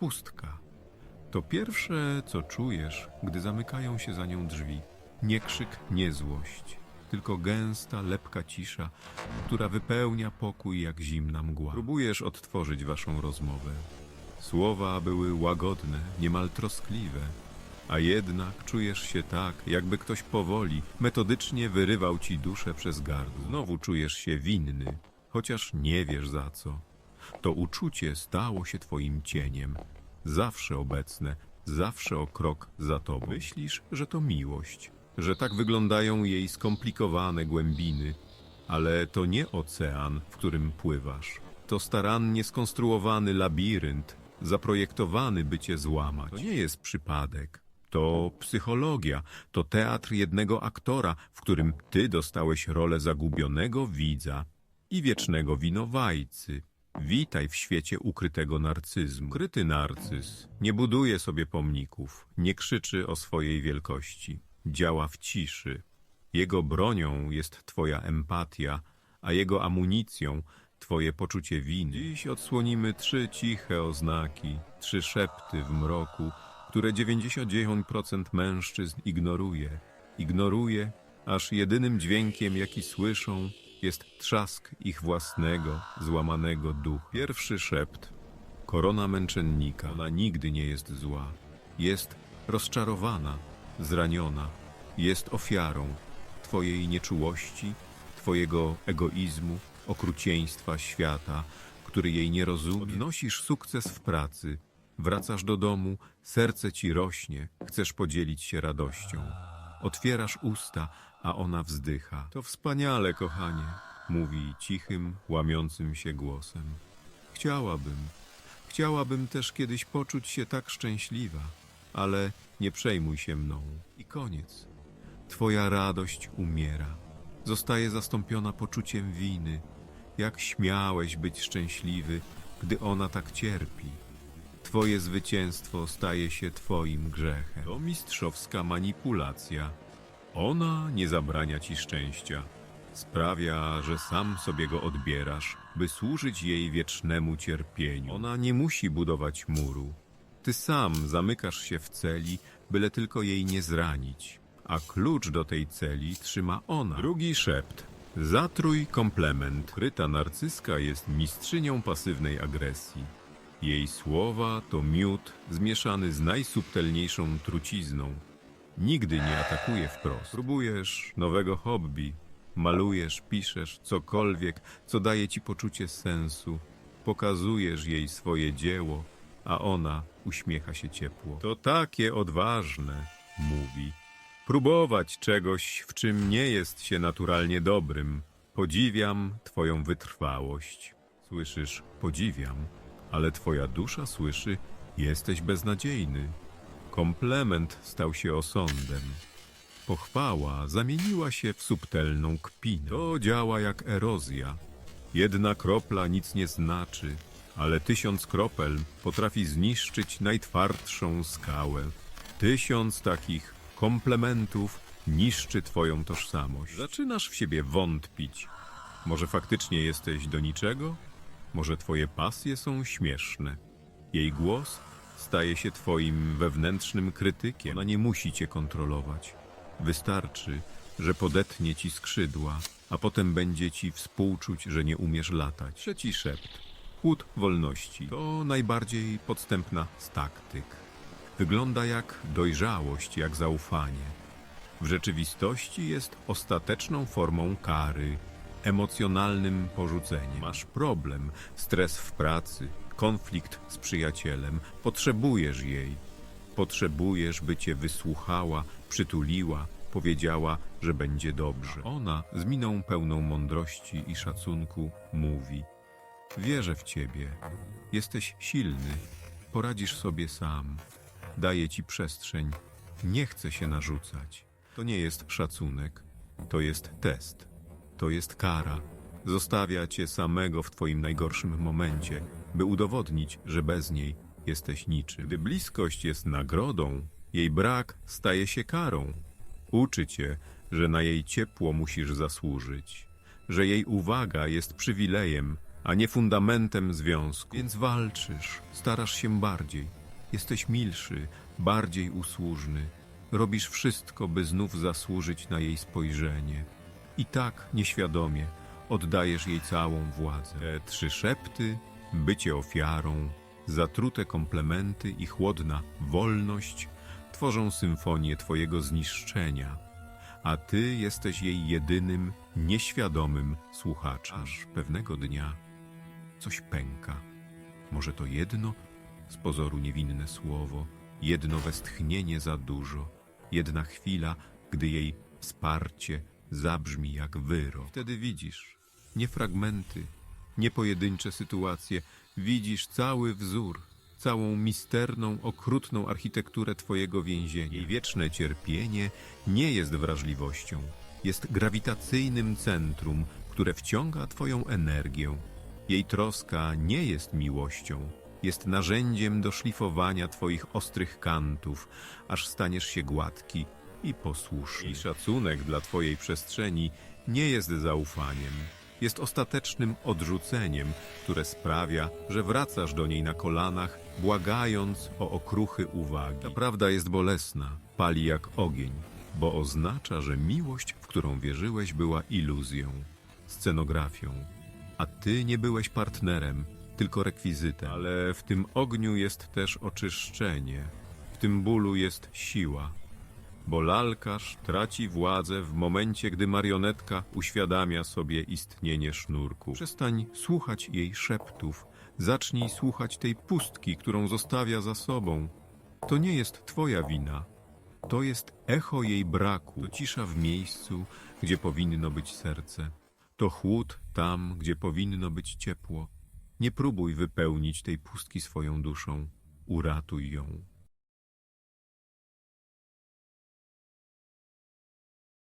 pustka. To pierwsze, co czujesz, gdy zamykają się za nią drzwi. Nie krzyk, nie złość, tylko gęsta, lepka cisza, która wypełnia pokój jak zimna mgła. Próbujesz odtworzyć waszą rozmowę. Słowa były łagodne, niemal troskliwe, a jednak czujesz się tak, jakby ktoś powoli, metodycznie wyrywał ci duszę przez gardło. Znowu czujesz się winny, chociaż nie wiesz za co. To uczucie stało się twoim cieniem, zawsze obecne, zawsze o krok za tobą. Myślisz, że to miłość, że tak wyglądają jej skomplikowane głębiny, ale to nie ocean, w którym pływasz. To starannie skonstruowany labirynt, zaprojektowany, by cię złamać. To nie jest przypadek. To psychologia, to teatr jednego aktora, w którym ty dostałeś rolę zagubionego widza i wiecznego winowajcy. Witaj w świecie ukrytego narcyzmu. Ukryty narcyz nie buduje sobie pomników, nie krzyczy o swojej wielkości. Działa w ciszy. Jego bronią jest twoja empatia, a jego amunicją twoje poczucie winy. Dziś odsłonimy trzy ciche oznaki, trzy szepty w mroku, które 99% mężczyzn ignoruje. Ignoruje, aż jedynym dźwiękiem, jaki słyszą, jest trzask ich własnego, złamanego ducha. Pierwszy szept. Korona męczennika. Ona nigdy nie jest zła. Jest rozczarowana, zraniona. Jest ofiarą Twojej nieczułości, Twojego egoizmu, okrucieństwa świata, który jej nie rozumie. Odnosisz sukces w pracy, wracasz do domu, serce ci rośnie, chcesz podzielić się radością. Otwierasz usta, a ona wzdycha. To wspaniale, kochanie, mówi cichym, łamiącym się głosem. Chciałabym, chciałabym też kiedyś poczuć się tak szczęśliwa, ale nie przejmuj się mną. I koniec. Twoja radość umiera. Zostaje zastąpiona poczuciem winy. Jak śmiałeś być szczęśliwy, gdy ona tak cierpi? Twoje zwycięstwo staje się Twoim grzechem. To mistrzowska manipulacja. Ona nie zabrania Ci szczęścia. Sprawia, że sam sobie go odbierasz, by służyć jej wiecznemu cierpieniu. Ona nie musi budować muru. Ty sam zamykasz się w celi, byle tylko jej nie zranić. A klucz do tej celi trzyma ona. Drugi szept. Zatrój komplement. Kryta narcyska jest mistrzynią pasywnej agresji. Jej słowa to miód zmieszany z najsubtelniejszą trucizną. Nigdy nie atakuje wprost. Próbujesz nowego hobby, malujesz, piszesz, cokolwiek, co daje ci poczucie sensu. Pokazujesz jej swoje dzieło, a ona uśmiecha się ciepło. To takie odważne, mówi. Próbować czegoś, w czym nie jest się naturalnie dobrym. Podziwiam twoją wytrwałość. Słyszysz, podziwiam, ale twoja dusza słyszy, jesteś beznadziejny. Komplement stał się osądem. Pochwała zamieniła się w subtelną kpinę. To działa jak erozja. Jedna kropla nic nie znaczy, ale tysiąc kropel potrafi zniszczyć najtwardszą skałę. Tysiąc takich komplementów niszczy twoją tożsamość. Zaczynasz w siebie wątpić. Może faktycznie jesteś do niczego? Może twoje pasje są śmieszne? Jej głos staje się twoim wewnętrznym krytykiem. Ona nie musi cię kontrolować. Wystarczy, że podetnie ci skrzydła, a potem będzie ci współczuć, że nie umiesz latać. Trzeci szept. Chłód wolności. To najbardziej podstępna z taktyk. Wygląda jak dojrzałość, jak zaufanie. W rzeczywistości jest ostateczną formą kary, emocjonalnym porzuceniem. Masz problem, stres w pracy, konflikt z przyjacielem, potrzebujesz jej. Potrzebujesz, by cię wysłuchała, przytuliła, powiedziała, że będzie dobrze. Ona z miną pełną mądrości i szacunku mówi: Wierzę w ciebie, jesteś silny, poradzisz sobie sam, daję ci przestrzeń, nie chcę się narzucać. To nie jest szacunek, to jest test, to jest kara. Zostawia cię samego w twoim najgorszym momencie, by udowodnić, że bez niej jesteś niczym. Gdy bliskość jest nagrodą, jej brak staje się karą. Uczy cię, że na jej ciepło musisz zasłużyć, że jej uwaga jest przywilejem, a nie fundamentem związku. Więc walczysz, starasz się bardziej. Jesteś milszy, bardziej usłużny. Robisz wszystko, by znów zasłużyć na jej spojrzenie. I tak nieświadomie oddajesz jej całą władzę. Te trzy szepty, bycie ofiarą, zatrute komplementy i chłodna wolność tworzą symfonię Twojego zniszczenia, a Ty jesteś jej jedynym, nieświadomym słuchaczem. Aż pewnego dnia coś pęka. Może to jedno, z pozoru niewinne słowo, jedno westchnienie za dużo, jedna chwila, gdy jej wsparcie zabrzmi jak wyrok. Wtedy widzisz nie fragmenty, nie pojedyncze sytuacje, widzisz cały wzór, całą misterną, okrutną architekturę Twojego więzienia. Jej wieczne cierpienie nie jest wrażliwością, jest grawitacyjnym centrum, które wciąga Twoją energię. Jej troska nie jest miłością, jest narzędziem do szlifowania Twoich ostrych kantów, aż staniesz się gładki i posłuszny. I szacunek dla Twojej przestrzeni nie jest zaufaniem, jest ostatecznym odrzuceniem, które sprawia, że wracasz do niej na kolanach, błagając o okruchy uwagi. Ta prawda jest bolesna, pali jak ogień, bo oznacza, że miłość, w którą wierzyłeś, była iluzją, scenografią, a ty nie byłeś partnerem, tylko rekwizytem. Ale w tym ogniu jest też oczyszczenie, w tym bólu jest siła, bo lalkarz traci władzę w momencie, gdy marionetka uświadamia sobie istnienie sznurku. Przestań słuchać jej szeptów, zacznij słuchać tej pustki, którą zostawia za sobą. To nie jest twoja wina. To jest echo jej braku. To cisza w miejscu, gdzie powinno być serce. To chłód tam, gdzie powinno być ciepło. Nie próbuj wypełnić tej pustki swoją duszą. Uratuj ją.